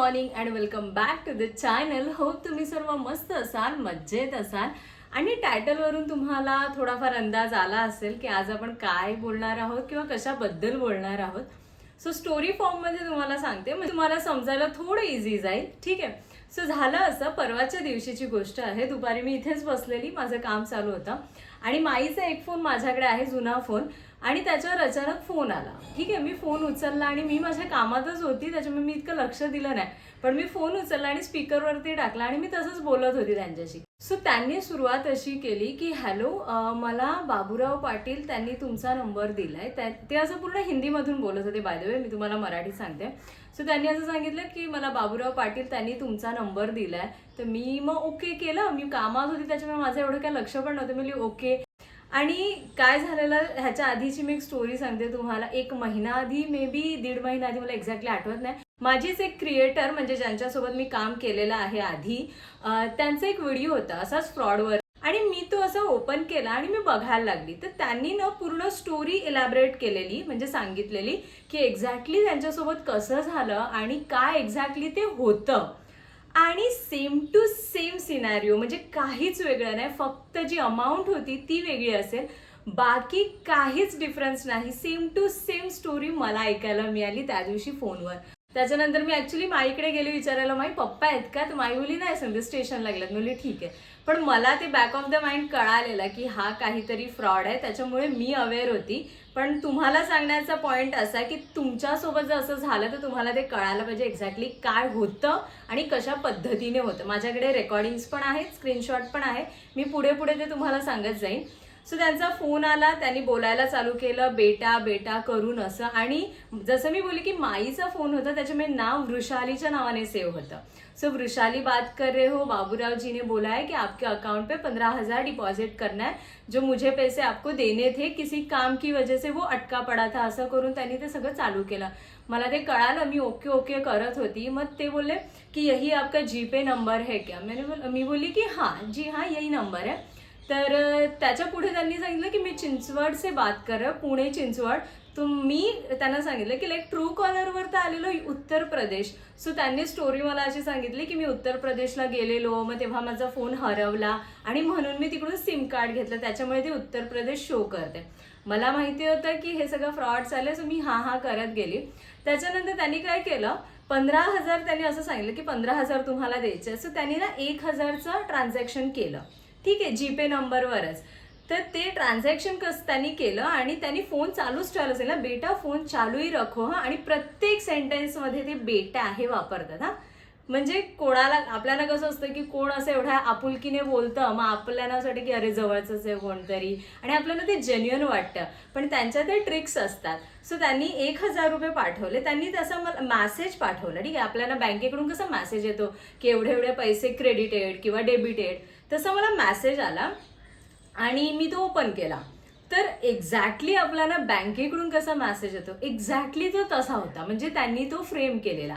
Morning and welcome back to the channel hope तुम्ही सर्व मस्त असाल मज्जेत असाल. आणि टायटलवरून तुम्हाला थोडाफार अंदाज आला असेल की आज आपण काय बोलणार आहोत किंवा कशाबद्दल बोलणार आहोत. सो स्टोरी फॉर्ममध्ये तुम्हाला सांगते. म्हणजे तुम्हाला समजायला थोडं इझी जाईल. ठीक आहे? सो झालं असं. परवाच्या दिवशीची गोष्ट आहे. दुपारी मी इथेच बसलेली. माझं काम चालू होतं. आणि माईचा एक फोन माझ्याकडे आहे जुना फोन आणि त्याच्यावर अचानक फोन आला. ठीक आहे मी फोन उचलला आणि मी माझ्या कामातच होती त्याच्यामुळे मी इतकं लक्ष दिलं नाही. पण मी फोन उचलला आणि स्पीकरवरती टाकला आणि मी तसंच बोलत होती त्यांच्याशी. सो त्यांनी सुरुवात अशी केली की हॅलो मला बाबूराव पाटील त्यांनी तुमचा नंबर दिलाय. त्या- ते असं पूर्ण हिंदीमधून बोलत होते बाय द वे मी तुम्हाला मराठी सांगते. सो त्यांनी असं सांगितलं की मला बाबूराव पाटील त्यांनी तुमचा नंबर दिलाय. तर मी मग ओके केलं. मी कामात होती त्याच्यामुळे माझं एवढं काय लक्ष पण नव्हतं. मी ओके आणि काय झालेलं ह्याच्या आधीची मी एक स्टोरी सांगते तुम्हाला. एक महिना आधी मे बी दीड महिना आधी मला एक्झॅक्टली आठवत नाही. माझीच एक क्रिएटर म्हणजे ज्यांच्यासोबत मी काम केलेलं आहे आधी त्यांचा एक व्हिडिओ होता असाच फ्रॉडवर आणि मी तो असा ओपन केला आणि मी बघायला लागली. तर त्यांनी ना पूर्ण स्टोरी इलॅबरेट केलेली म्हणजे सांगितलेली की एक्झॅक्टली त्यांच्यासोबत कसं झालं आणि काय एक्झॅक्टली ते होतं. आणि सेम टू सेम सिनॅरिओ म्हणजे काहीच वेगळं नाही. फक्त जी अमाऊंट होती ती वेगळी असेल. बाकी काहीच डिफरन्स नाही. सेम टू सेम स्टोरी मला ऐकायला मिळाली त्या दिवशी फोनवर. त्याच्यानंतर मी ॲक्च्युली माईकडे गेले विचारायला माई पप्पा आहेत का? तर माई बोली नाही समजा स्टेशनला गेल्यात. मुली ठीक आहे. पण मला ते बॅक ऑफ द माइंड कळालेलं की हा काहीतरी फ्रॉड आहे त्याच्यामुळे मी अवेअर होती. पण तुम्हाला सांगण्याचा पॉईंट असा की तुमच्यासोबत जर असं झालं तर तुम्हाला ते कळायला पाहिजे एक्झॅक्टली काय होतं आणि कशा पद्धतीने होतं. माझ्याकडे रेकॉर्डिंग्स पण आहेत स्क्रीनशॉट पण आहे. मी पुढे पुढे ते तुम्हाला सांगत जाईन. सो त्यांचा फोन आला त्यांनी बोलायला चालू केलं बेटा बेटा करून असं. आणि जसं मी बोलली की माईचा फोन होता त्याच्यामुळे नाव वृषालीच्या नावाने सेव्ह होतं. सो वृषाली बात कर रहे हो। बाबूराव जी ने बोला है कि आपके अकाउंट पे पंद्रह हजार डिपॉजिट करना है जो मुझे पैसे आपको देने थे किसी काम की वजह से वो अटका पड़ा था असं करून त्यांनी ते सगळं चालू केलं। मला ते कळालं मी ओके ओके करत होती मग ते बोलले की यही आपका जीपे नंबर है क्या? मैंने बोल मी बोलली की हाँ जी हाँ यही नंबर है. तर त्याच्या पुढे त्यांनी सांगितलं की मी चिंचवड से बात कर रहा हो, पुणे चिंचवड. तर मी त्यांना सांगितलं की लाईक ट्रू कॉलरवर तर आलेलो उत्तर प्रदेश. सो त्यांनी स्टोरी मला अशी सांगितली की मी उत्तर प्रदेशला गेलेलो. मग तेव्हा माझा फोन हरवला आणि म्हणून मी तिकडून सिम कार्ड घेतलं. त्याच्यामुळे ते उत्तर प्रदेश शो करते. मला माहिती होतं की हे सगळं फ्रॉड चाललंय सो मी हा हा करत गेली. त्याच्यानंतर त्यांनी काय केलं? पंधरा हजार त्यांनी असं सांगितलं की पंधरा हजार तुम्हाला द्यायचे सो त्यांनी ना एक हजारचं ट्रान्झॅक्शन केलं. ठीक आहे जीपे नंबरवरच तर ते ट्रान्झॅक्शन कसं त्यांनी केलं आणि त्यांनी फोन चालूच ठेवलं असेल ना. बेटा फोन चालूही रखो हां. आणि प्रत्येक सेंटेन्समध्ये ते बेटा हे वापरतात हां. म्हणजे कोणाला आपल्याला कसं असतं की कोण असं एवढ्या आपुलकीने बोलतं मग आपल्याला असं वाटतं की अरे जवळचंच आहे कोणतरी. आणि आपल्याला ते जेन्युअन वाटतं. पण त्यांच्या ते ट्रिक्स असतात. सो त्यांनी एक हजार रुपये पाठवले. त्यांनी तसा मला मॅसेज पाठवला. ठीक आहे? आपल्याला बँकेकडून कसा मॅसेज येतो की एवढे एवढे पैसे क्रेडिटेड किंवा डेबिटेड तसा मला मॅसेज आला. आणि मी तो ओपन केला. तर एक्झॅक्टली आपल्याला बँकेकडून कसा मेसेज येतो? एक्झॅक्टली तो तसा होता. म्हणजे त्यांनी तो फ्रेम केलेला.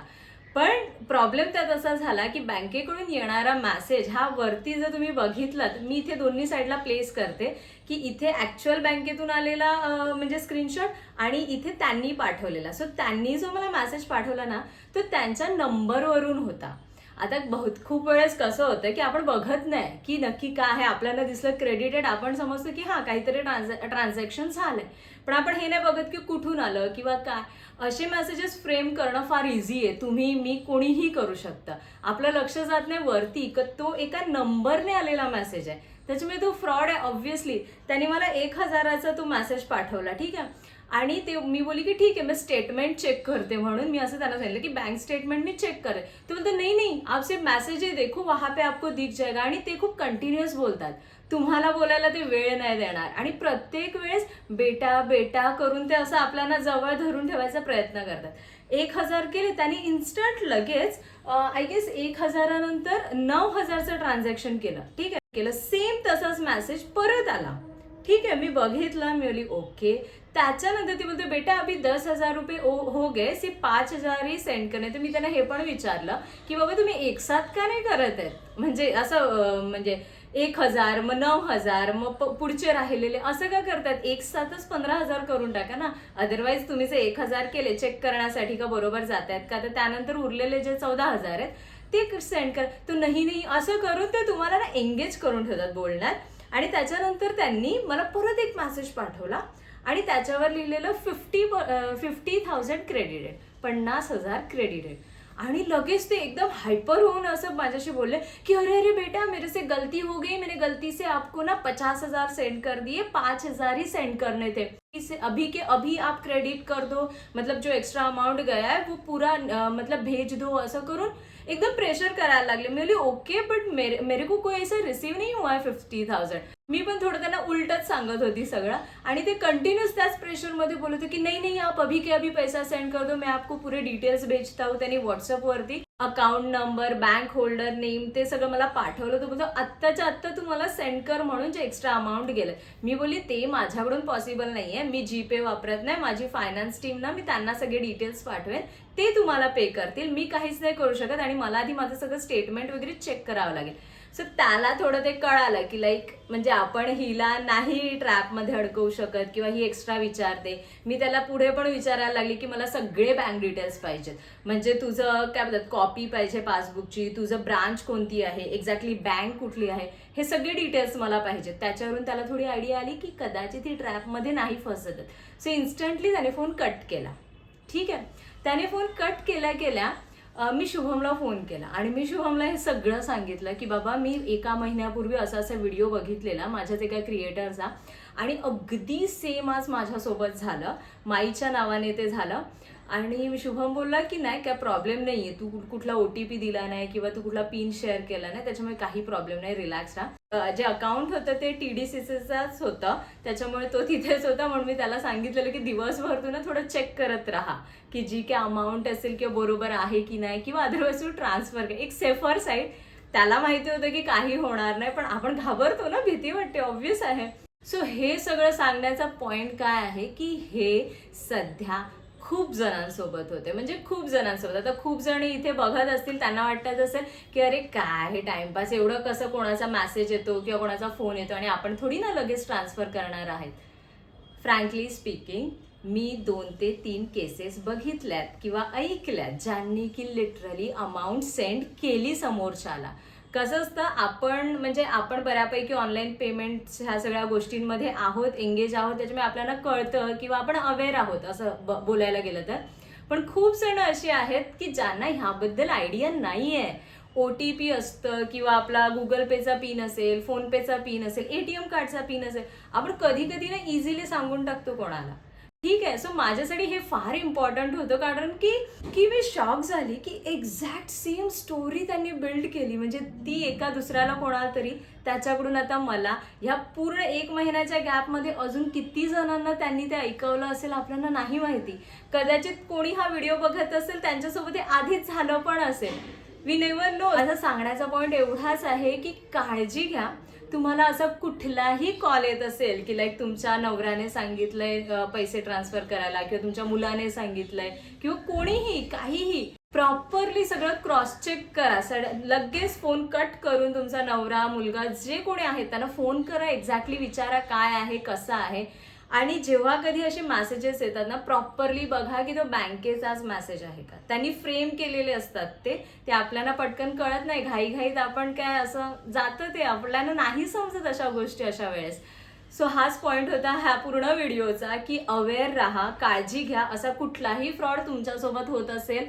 पण प्रॉब्लेम त्यात असा झाला की बँकेकडून येणारा मॅसेज हा वरती जर तुम्ही बघितलात मी इथे दोन्ही साईडला प्लेस करते की इथे ऍक्च्युअल बँकेतून आलेला म्हणजे स्क्रीनशॉट आणि इथे त्यांनी पाठवलेला. सो त्यांनी जो मला मॅसेज पाठवला ना तो त्यांच्या नंबरवरून होता. आता बहुत खूप वेळेस कसं होतं की आपण बघत नाही की नक्की काय आहे. आपल्याला दिसलं क्रेडिटेड आपण समजतो की हां काहीतरी ट्रान्झॅक्शन झालंय. पण आपण हे नाही बघत की कुठून आलं किंवा काय. असे मेसेजेस फ्रेम करणं फार इझी आहे. तुम्ही मी कोणीही करू शकता. आपलं लक्ष जात नाही वरती क तो एका नंबरने आलेला मेसेज आहे. त्याच्यामुळे तो फ्रॉड आहे ऑब्व्हियसली त्यांनी मला एक हजाराचा तो मेसेज पाठवला ठीक आहे? आणि ते मी बोली की ठीक आहे मी स्टेटमेंट चेक करते म्हणून मी असं त्यांना सांगितलं की बँक स्टेटमेंट मी चेक करेल. ते बोलते नाही नाही आपसे मेसेज मैसेज आहे देखो वहाँ पे आपको दिख जाएगा. आणि ते खूप कंटिन्युअस बोलतात. तुम्हाला बोलायला ते वेळ नाही देणार. आणि प्रत्येक वेळेस बेटा बेटा करून ते असं आपल्याला जवळ धरून ठेवायचा प्रयत्न करतात. एक हजार केले त्यांनी इन्स्टंट लगेच आय गेस एक हजारानंतर नऊ हजारचं ट्रान्झॅक्शन केलं. ठीक आहे? केलं. सेम तसाच मेसेज परत आला. ठीक आहे मी बघितलं. मी ओके. त्याच्यानंतर ती बोलते बेटा अभी दस हजार रुपये हो, हो गए सिर्फ पाच हजार ही सेंड करणे. तर मी त्यांना हे पण विचारलं की बाबा तुम्ही एक साथ का नाही करत आहेत? म्हणजे असं म्हणजे एक हजार मग नऊ हजार मग पुढचे राहिलेले असं का करतात? एक साथच पंधरा हजार करून टाका ना. अदरवाईज तुम्ही जे एक हजार केले चेक करण्यासाठी का बरोबर जात आहेत का तर त्यानंतर उरलेले जे चौदा हजार आहेत ते सेंड कर. तो नाही नाही असं करून ते तुम्हाला ना एंगेज करून ठेवतात बोलण्यात. आणि त्याच्यानंतर त्यांनी मला परत एक मेसेज पाठवला. आणि त्याच्यावर लिहिलेलं फिफ्टी फिफ्टी थाउजंड क्रेडिटेड पन्नास हजार क्रेडिटेड आणि लगेच ते एकदम हायपर होऊन असं माझ्याशी बोलले की अरे अरे बेटा मेरे से गलती हो गई. मैंने गलती से आपको ना पचास हजार सेंड कर दिए. पाँच हजार ही सेंड करने थे. इसे अभी के अभी आप क्रेडिट कर दो. मतलब जो एक्स्ट्रा अमाउंट गया है वो पूरा मतलब भेज दो असं करून एकदम प्रेशर करायला लागले. मी ओके बट मेरे मेरे को कोई ऐसा रिसीव नहीं हुआ है फिफ्टी थाउजंड मी पण थोडं त्यांना उलटच सांगत होती सगळं. आणि ते कंटिन्यूस त्याच प्रेशरमध्ये बोलत होते की नाही नाही आप अभी के अभी पैसा सेंड कर दो मैं आपको पुरे डिटेल्स भेजता हूँ त्यांनी व्हॉट्सअपवरती account number bank holder name ते सगळं मला पाठवलं तो बोलतो आत्ताच्या आत्ता तू मला सेंड कर म्हणून जे एक्स्ट्रा अमाऊंट गेलं. मी बोलली ते माझ्याकडून पॉसिबल नाहीये. मी जीपे वापरत नाही. माझी फायनान्स टीम ना मी त्यांना सगळे डिटेल्स पाठवेन. ते तुम्हाला पे करतील. मी काहीच नाही करू शकत आणि मला आधी माझं सगळं स्टेटमेंट वगैरे चेक करावं लागेल. सो त्याला थोडं ते कळालं की लाईक म्हणजे आपण हिला नाही ट्रॅपमध्ये अडकवू शकत किंवा ही एक्स्ट्रा विचारते. मी त्याला पुढे पण विचारायला लागली की मला सगळे बँक डिटेल्स पाहिजेत. म्हणजे तुझं काय म्हणतात कॉपी पाहिजे पासबुकची तुझं ब्रांच कोणती आहे एक्झॅक्टली बँक कुठली आहे हे सगळे डिटेल्स मला पाहिजेत. त्याच्यावरून त्याला थोडी आयडिया आली की कदाचित ही ट्रॅपमध्ये नाही फसत सो इन्स्टंटली त्याने फोन कट केला. ठीक आहे? त्याने फोन कट केल्या केल्या मी शुभमला फोन केला. आणि मी शुभमला हे सगळं सांगितलं की बाबा मी एका महिन्यापूर्वी असा असा व्हिडिओ बघितलेला माझ्याच एका क्रिएटरचा आणि अगदी सेम आज माझ्यासोबत झालं. माईच्या नावाने ते झालं. आणि शुभम बोलला की नाही काय प्रॉब्लेम नाही आहे तू कुठला ओ टी पी दिला नाही किंवा तू कुठला पिन शेअर केला नाही त्याच्यामुळे काही प्रॉब्लेम नाही रिलॅक्स राहा. जे अकाउंट होतं ते टी डी सी सीचाच होतं. त्याच्यामुळे तो तिथेच होता म्हणून मी त्याला सांगितलेलं की दिवसभर तू ना थोडं चेक करत राहा. की जी काय अमाऊंट असेल किंवा बरोबर आहे की नाही किंवा अदरवाईज तू ट्रान्सफर एक सेफर साईड त्याला माहिती होतं की काही होणार नाही पण आपण घाबरतो ना भीती वाटते ऑब्विस आहे. सो हे सगळं सांगण्याचा पॉईंट काय आहे की हे सध्या खूप जणांसोबत होते. म्हणजे खूप जणांसोबत. आता खूप जण इथे बघत असतील त्यांना वाटत असेल की अरे काय हे टाइमपास एवढं कसं कोणाचा मेसेज येतो किंवा कोणाचा फोन येतो आणि आपण थोडी ना लगेच ट्रान्सफर करणार आहेत. फ्रँकली स्पीकिंग मी दोन ते तीन केसेस बघितल्यात किंवा ऐकल्यात ज्यांनी की लिटरली अमाऊंट सेंड केली समोरच्याला. कसं असतं आपण म्हणजे आपण बऱ्यापैकी ऑनलाईन पेमेंट ह्या सगळ्या गोष्टींमध्ये आहोत एंगेज आहोत त्याच्यामुळे आपल्याला कळतं किंवा आपण अवेअर आहोत असं ब- बोलायला गेलं तर. पण खूप जण अशी आहेत की ज्यांना ह्याबद्दल आयडिया नाही आहे ओ टी पी असतं किंवा आपला गुगल पेचा पिन असेल फोनपेचा पिन असेल एटीएम कार्डचा पिन असेल आपण कधी कधी ना इझिली सांगून टाकतो कोणाला. ठीक आहे सो माझ्यासाठी हे फार इम्पॉर्टंट होतं कारण की की मी शॉक झाली की एक्झॅक्ट सेम स्टोरी त्यांनी बिल्ड केली. म्हणजे ती एका दुसऱ्याला कोणाला तरी त्याच्याकडून आता मला ह्या पूर्ण एक महिन्याच्या गॅपमध्ये अजून किती जणांना त्यांनी ते ऐकवलं असेल आपल्याला नाही माहिती. कदाचित कोणी हा व्हिडिओ बघत असेल त्यांच्यासोबत हे आधीच झालं पण असेल. वी नेवर नो माझा सांगण्याचा पॉईंट एवढाच आहे की काळजी घ्या. तुम्हाला असा कुठलाही कॉल येत असेल की लाईक तुमच्या नवऱ्याने सांगितलंय पैसे ट्रान्सफर करायला किंवा तुमच्या मुलाने सांगितलंय किंवा कोणीही काहीही प्रॉपरली सगळं क्रॉस चेक करा. सड लगेच फोन कट करून तुमचा नवरा मुलगा जे कोणी आहेत त्यांना फोन करा. एक्झॅक्टली विचारा काय आहे कसं आहे. आणि जेव्हा कधी असे मेसेजेस येतात ना प्रॉपरली बघा की तो बँकेचाच मेसेज आहे का? त्यांनी फ्रेम केलेले असतात ते. ते आपल्याला पटकन कळत नाही. घाईघाईत आपण काय असं जातं ते. आपल्याला नाही समजत अशा गोष्टी अशा वेळेस. सो हाच पॉईंट होता ह्या पूर्ण व्हिडिओचा की अवेअर राहा काळजी घ्या. असा कुठलाही फ्रॉड तुमच्यासोबत होत असेल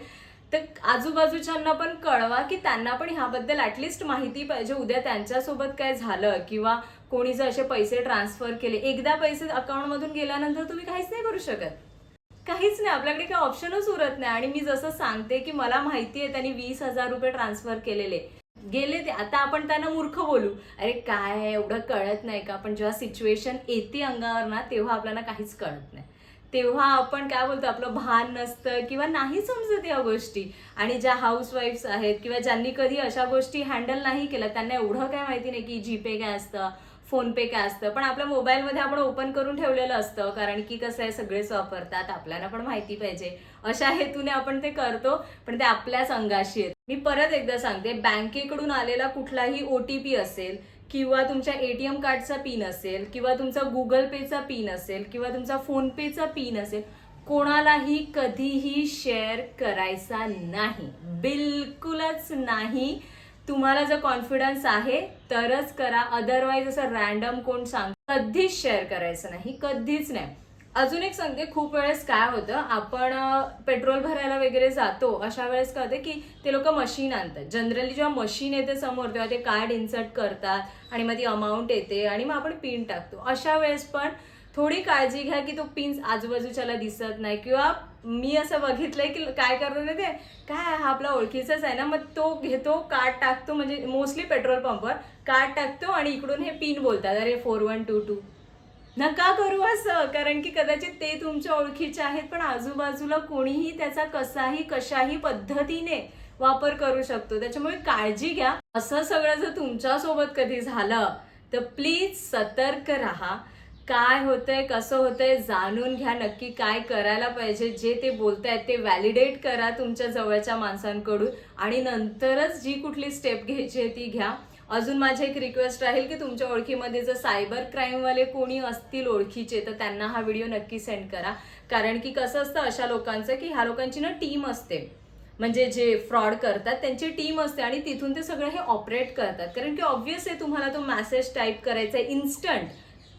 तर आजूबाजूच्यांना पण कळवा की त्यांना पण ह्याबद्दल ॲटलिस्ट माहिती पाहिजे. उद्या त्यांच्यासोबत काय झालं किंवा कोणी जर असे पैसे ट्रान्सफर केले. एकदा पैसे अकाउंटमधून गेल्यानंतर तुम्ही काहीच नाही करू शकत. काहीच नाही. आपल्याकडे काही ऑप्शनच उरत नाही. आणि मी जसं सांगते की मला माहिती आहे त्यांनी वीस हजार रुपये ट्रान्सफर केलेले. गेले ते. आता आपण त्यांना मूर्ख बोलू. अरे काय आहे, एवढं कळत नाही का? पण जेव्हा सिच्युएशन येते अंगावर ना तेव्हा आपल्याला काहीच कळत नाही. तेव्हा आपण काय बोलतो आपलं भान नसतं किंवा नाही समजत या गोष्टी. आणि ज्या हाऊसवाईफ्स आहेत किंवा ज्यांनी कधी अशा गोष्टी हँडल नाही केल्या त्यांना एवढं काय माहिती नाही की जीपे काय असतं फोन पे काय असतं. पण आपल्या मोबाईलमध्ये आपण ओपन करून ठेवलेलं असतं कारण की कसं आहे सगळेच वापरतात आपल्याला पण माहिती पाहिजे. अशा हेतूने आपण ते करतो पण ते आपल्याच अंगाशी आहेत मी परत एकदा सांगते बँकेकडून आलेला कुठलाही ओ टी पी असेल किंवा तुमच्या एटीएम कार्डचा पिन असेल किंवा तुमचा गुगल पेचा पिन असेल किंवा तुमचा फोनपेचा पिन असेल कोणालाही कधीही शेअर करायचा नाही. बिलकुलच नाही. तुम्हाला जर कॉन्फिडन्स आहे तरच करा. अदरवाईज असं रॅन्डम कोण सांग कधीच शेअर करायचं नाही. कधीच नाही. अजून एक सांगते खूप वेळेस काय होतं आपण पेट्रोल भरायला वगैरे जातो अशा वेळेस काय होतं की ते लोक मशीन आणतात. जनरली जेव्हा मशीन येते समोर तेव्हा ते कार्ड इन्सर्ट करतात आणि मग ती अमाऊंट येते आणि मग आपण पिन टाकतो. अशा वेळेस पण थोडी काळजी घ्या की तो पिन आजूबाजूच्याला दिसत नाही किंवा मी असं बघितलंय की काय करतो ते काय हा आपला ओळखीचाच आहे ना मग तो घेतो कार्ड टाकतो म्हणजे मोस्टली पेट्रोल पंपवर कार्ड टाकतो आणि इकडून हे पिन बोलतात. अरे फोर वन टू टू नका करू असं. कारण की कदाचित ते तुमच्या ओळखीचे आहेत पण आजूबाजूला कोणीही त्याचा कसाही कशाही पद्धतीने वापर करू शकतो. त्याच्यामुळे काळजी घ्या. असं सगळं जर तुमच्यासोबत कधी झालं तर प्लीज सतर्क राहा. काय होतंय कसं होतंय जाणून घ्या नक्की काय करायला पाहिजे जे ते बोलतायत ते व्हॅलिडेट करा तुमच्या जवळच्या माणसांकडून. आणि नंतरच जी कुठली स्टेप घ्यायची आहे ती घ्या. अजून माझी एक रिक्वेस्ट राहील की तुमच्या ओळखीमध्ये जर सायबर क्राईमवाले कोणी असतील ओळखीचे तर त्यांना हा व्हिडिओ नक्की सेंड करा. कारण की कसं असतं अशा लोकांचं की ह्या लोकांची ना टीम असते. म्हणजे जे फ्रॉड करतात त्यांची टीम असते आणि तिथून ते सगळं हे ऑपरेट करतात. कारण की ऑब्व्हियस आहे तुम्हाला तो मेसेज टाईप करायचा आहे इन्स्टंट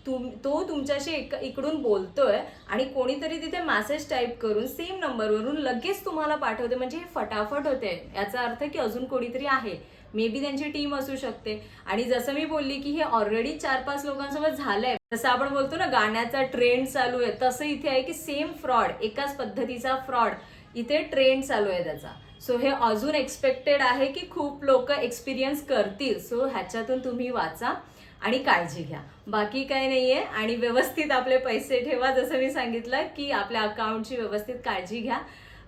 तुम तो तुमच्याशी एक इकडून बोलतोय आणि कोणीतरी तिथे मॅसेज टाईप करून सेम नंबरवरून लगेच तुम्हाला पाठवते. म्हणजे हे फटाफट होते. याचा अर्थ की अजून कोणीतरी आहे. मे बी त्यांची टीम असू शकते. आणि जसं मी बोलली की हे ऑलरेडी चार पाच लोकांसोबत झालंय. जसं आपण बोलतो ना गाण्याचा ट्रेंड चालू आहे. तसं इथे आहे की सेम फ्रॉड एकाच पद्धतीचा फ्रॉड इथे ट्रेंड चालू आहे त्याचा. सो हे अजून एक्सपेक्टेड आहे की खूप लोक एक्सपिरियन्स करतील. सो ह्याच्यातून तुम्ही वाचा आणि काळजी घ्या. बाकी काही नाहीये. आणि व्यवस्थित आपले पैसे ठेवा. जसं मी सांगितलं की आपल्या अकाउंटची व्यवस्थित काळजी घ्या.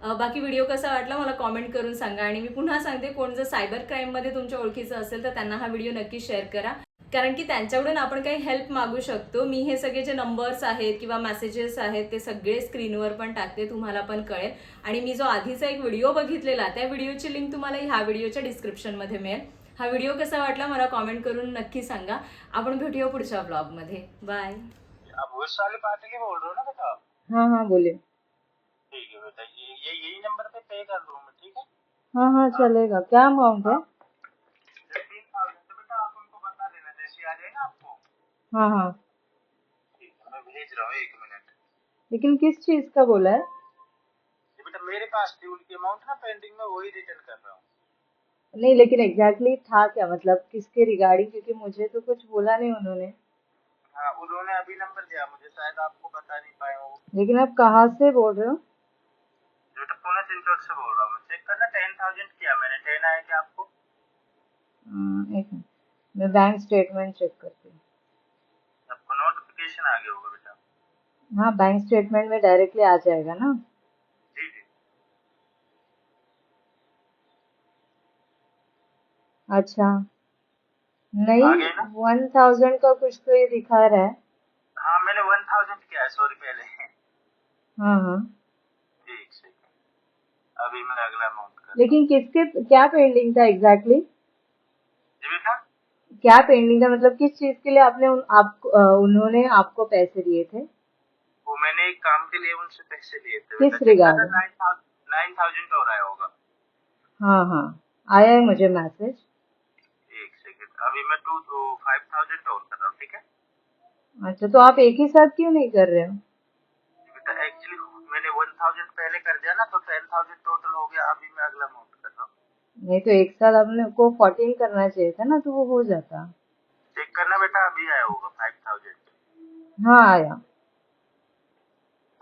बाकी व्हिडिओ कसा वाटला मला कॉमेंट करून सांगा. आणि मी पुन्हा सांगते कोण जर सायबर क्राईममध्ये तुमच्या ओळखीचं असेल तर त्यांना हा व्हिडिओ नक्की शेअर करा. कारण की त्यांच्याकडून आपण काही हेल्प मागू शकतो. मी हे सगळे जे नंबर्स आहेत किंवा मेसेजेस आहेत ते सगळे स्क्रीनवर पण टाकते तुम्हाला पण कळेल. आणि मी जो आधीचा एक व्हिडिओ बघितलेला त्या व्हिडिओची लिंक तुम्हाला ह्या व्हिडिओच्या डिस्क्रिप्शनमध्ये मिळेल. हा व्हिडिओ कसा वाटला मला कॉमेंट करून नक्की सांगा. आपण भेटूया पुढच्या ब्लॉगमध्ये बाय बोल रहे हो ना बेटा? हाँ हाँ बोलिए ठीक है बेटा ये ये यही नंबर पे पे कर दूँ मैं ठीक है? हाँ हाँ चलेगा। क्या अमाउंट है? तो हाँ हाँ। मैं भेज रहा हूँ एक मिनट लेकिन किस चीज़ का बोला है? बेटा मेरे पास थी उनकी अमाउंट ना पेंडिंग में वही रिटर्न कर रहा हूँ। नहीं लेकिन एग्जैक्टली exactly था क्या? मतलब किसके रिगार्डिंग क्योंकि मुझे तो कुछ बोला नहीं उन्होंने। हाँ उन्होंने अभी नंबर दिया मुझे शायद आपको बता नहीं पाए लेकिन आप कहाँ से बोल रहे हो? बेटा पुणे सिंचोर से बोल रहा हूँ मैं? चेक करना टेन थाउज़ेंड किया मैंने टेन आया क्या आपको? हाँ, एक मिनट। मैं बैंक स्टेटमेंट चेक करती हूँ। आपको नोटिफिकेशन आ गया होगा बेटा। हाँ बैंक स्टेटमेंट में डायरेक्टली आ जाएगा ना। जी जी। अच्छा। नहीं वन थाउज़ेंड का कुछ तो ये दिखा रहा है। हाँ मैंने वन थाउज़ेंड किया है सॉरी पहले। हाँ हाँ। अभी मैं अगला अमाउंट कर लेकिन किसके क्या पेंडिंग था एग्जैक्टली exactly? क्या पेंडिंग था? मतलब किस चीज़ के लिए आपने उन, आप उन्होंने आपको पैसे दिए थे? वो मैंने एक काम के लिए उनसे पैसे लिए थे। किस regard? नाइन थाउज़ेंड और आया होगा। हाँ हाँ। आया है मुझे मैसेज एक सेकंड अभी मैं टू टू फाइव थाउज़ेंड और कर रहा हूँ ठीक है? अच्छा तो आप एक ही साथ क्यों नहीं कर रहे हो बेटा एक्चुअली मैंने वन थाउज़ेंड पहले कर दिया ना तो टेन थाउज़ेंड टोटल हो गया अभी मैं अगला अमाउंट कर रहा हूँ। नहीं तो एक साथ आपने को फोर्टीन करना चाहिए था ना तो वो हो जाता। चेक करना बेटा अभी आया होगा फाइव थाउज़ेंड हाँ आया।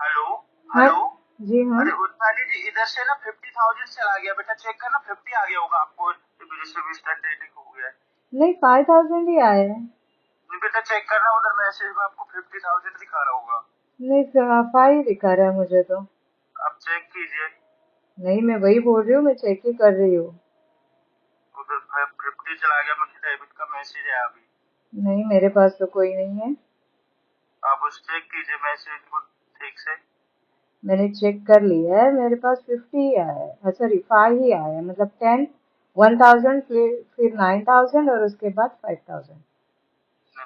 हेलो? हाँ हेलो? जी हाँ। अरे उन्ताली जी इधर से ना फिफ्टी थाउज़ेंड चला गया बेटा चेक करना फिफ्टी आ गया होगा आपको स्टार्ट हो गया नहीं फाइव थाउज़ेंड ही आया है। बेटा चेक करना उधर मैसेज में आपको फिफ्टी थाउज़ेंड दिखा रहा होगा। नहीं फाइव दिखा रहा है मुझे तो। आप चेक कीजिए। नहीं मैं वही बोल रही हूँ मैं चेक ही कर रही हूँ। उधर फिफ्टी चला गया मुझे डेबिट का मैसेज है अभी। नहीं मेरे पास तो कोई नहीं है। आप उस चेक कीजिए मैसेज को ठीक से। मैंने चेक कर लिया है मेरे पास फिफ्टी ही आया है। सॉरी फाइव ही आया है मतलब टेन वन थाउज़ेंड फिर फिर नाइन थाउज़ेंड और उसके बाद फाइव थाउज़ेंड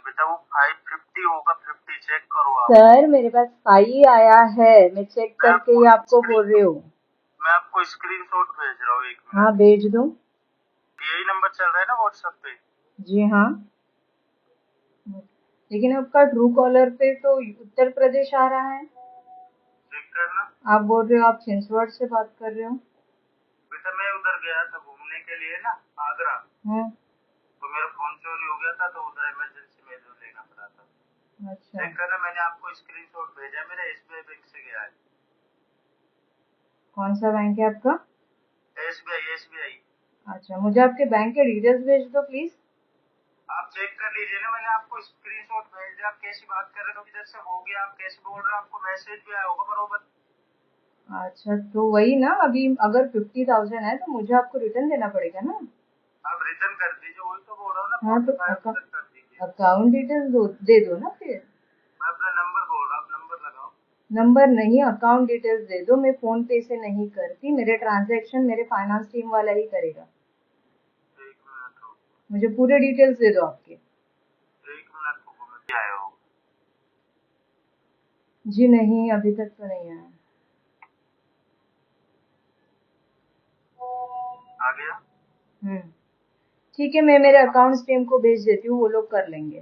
बेटा वो फाइव फिफ्टी होगा फिफ्टी चेक करो आप। सर मेरे पास फाई आया है। मैं चेक मैं करके ही आपको बोल रही हूँ। मैं आपको स्क्रीनशॉट भेज रहा हूँ एक मिनट हाँ भेज दो। यही नंबर चल रहा है ना व्हाट्सएप पे? जी हाँ। लेकिन आपका ट्रू कॉलर पे तो उत्तर प्रदेश आ रहा है। चेक करना। आप बोल रहे हो आप छिंसवाड़ से बात कर रहे हो। बेटा मैं उधर गया था घूमने के लिए ना आगरा। हाँ। तो मेरा फ़ोन चोरी हो गया था तो उधर इमरजेंसी में जो लेना पड़ा था अच्छा। चेक करना मैंने आपको स्क्रीनशॉट भेजा मेरा एसबीआई बैंक से गया है। कौन सा बैंक है आपका? एसबीआई एसबीआई अच्छा मुझे आपके बैंक के डिटेल्स भेज दो प्लीज़ आप चेक कर लीजिए ना मैंने आपको स्क्रीनशॉट भेजा। आप कैसी बात कर रहे हो इधर से हो गया आप कैसे बोल रहे हो आपको मैसेज भी आया होगा बरोबर। अच्छा तो वही ना अभी अगर फिफ्टी थाउज़ेंड है तो मुझे आपको रिटर्न देना पड़ेगा ना। आप रिटर्न कर दीजिए वही तो बोल रहा हूँ ना हाँ, तो अकाउंट डिटेल्स दो दे दो ना फिर। मैं अपना नंबर बोल रहा हूँ नंबर लगाओ। नंबर नहीं अकाउंट डिटेल्स दे दो। मैं फ़ोन पे से नहीं करती मेरे ट्रांजैक्शन मेरे फाइनेंस टीम वाला ही करेगा। एक मिनट रुको। मुझे पूरे डिटेल्स दे दो आपके। हो। जी नहीं अभी तक तो नहीं आया। आ गया? हम्म। ठीक है मैं मेरे अकाउंट टीम को भेज देती हूँ वो लोग कर लेंगे।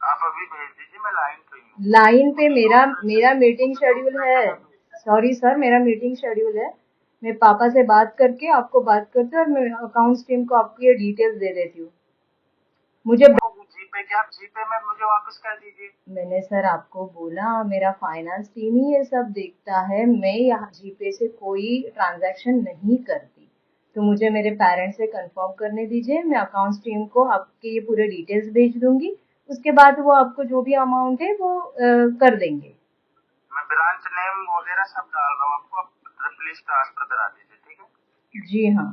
आप अभी भेज दीजिए मैं लाइन पे हूँ लाइन पे मेरा मेरा मीटिंग शेड्यूल है। सॉरी सर मेरा मीटिंग शेड्यूल है। मैं पापा से बात करके आपको बात करते और मैं अकाउंट टीम को आपकी ये डिटेल्स दे देती हूँ। मुझे जीपे क्या आप जीपे में मुझे वापस कर दीजिए। मैंने सर आपको बोला मेरा फाइनेंस टीम ही ये सब देखता है। मैं यहाँ जीपे से कोई ट्रांजैक्शन नहीं करती। तो मुझे मेरे पेरेंट्स से कंफर्म करने दीजिए मैं अकाउंट्स टीम को आपके ये पूरे डिटेल्स भेज दूँगी। उसके बाद वो आपको जो भी अमाउंट है वो आ, कर देंगे। मैं ब्रांच नेम वगैरह सब डाल रहा हूँ आपको आप प्लीज़ ट्रांसफ़र करा दीजिए ठीक है? जी हाँ।